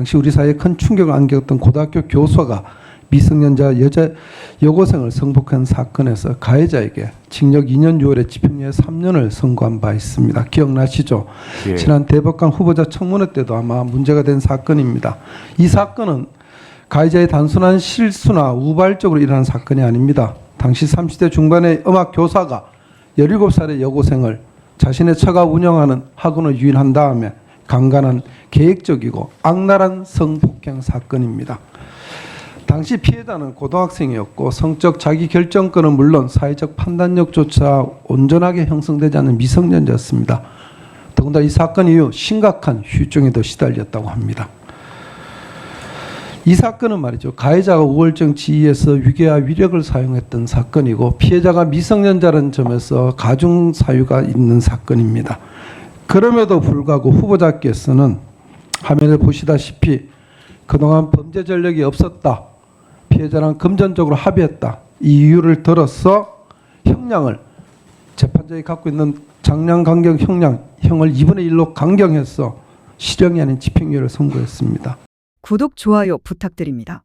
당시 우리 사회에 큰 충격을 안겼던 고등학교 교사가 미성년자 여자 여고생을 성폭한 사건에서 가해자에게 징역 2년 6월에 집행유예 3년을 선고한 바 있습니다. 기억나시죠? 예. 지난 대법관 후보자 청문회 때도 아마 문제가 된 사건입니다. 이 사건은 가해자의 단순한 실수나 우발적으로 일어난 사건이 아닙니다. 당시 30대 중반의 음악 교사가 17살의 여고생을 자신의 처가 운영하는 학원을 유인한 다음에 강간한 계획적이고 악랄한 성폭행 사건입니다. 당시 피해자는 고등학생이었고 성적 자기 결정권은 물론 사회적 판단력조차 온전하게 형성되지 않은 미성년자였습니다. 더군다나 이 사건 이후 심각한 휴증에도 시달렸다고 합니다. 이 사건은 말이죠. 가해자가 우월적 지위에서 위계와 위력을 사용했던 사건이고 피해자가 미성년자라는 점에서 가중 사유가 있는 사건입니다. 그럼에도 불구하고 후보자께서는 화면에 보시다시피 그동안 범죄 전력이 없었다. 피해자랑 금전적으로 합의했다. 이 이유를 들어서 형량을 재판장이 갖고 있는 장량 강경 형량 형을 2분의 1로 강경해서 실형이 아닌 집행유예를 선고했습니다. 구독, 좋아요 부탁드립니다.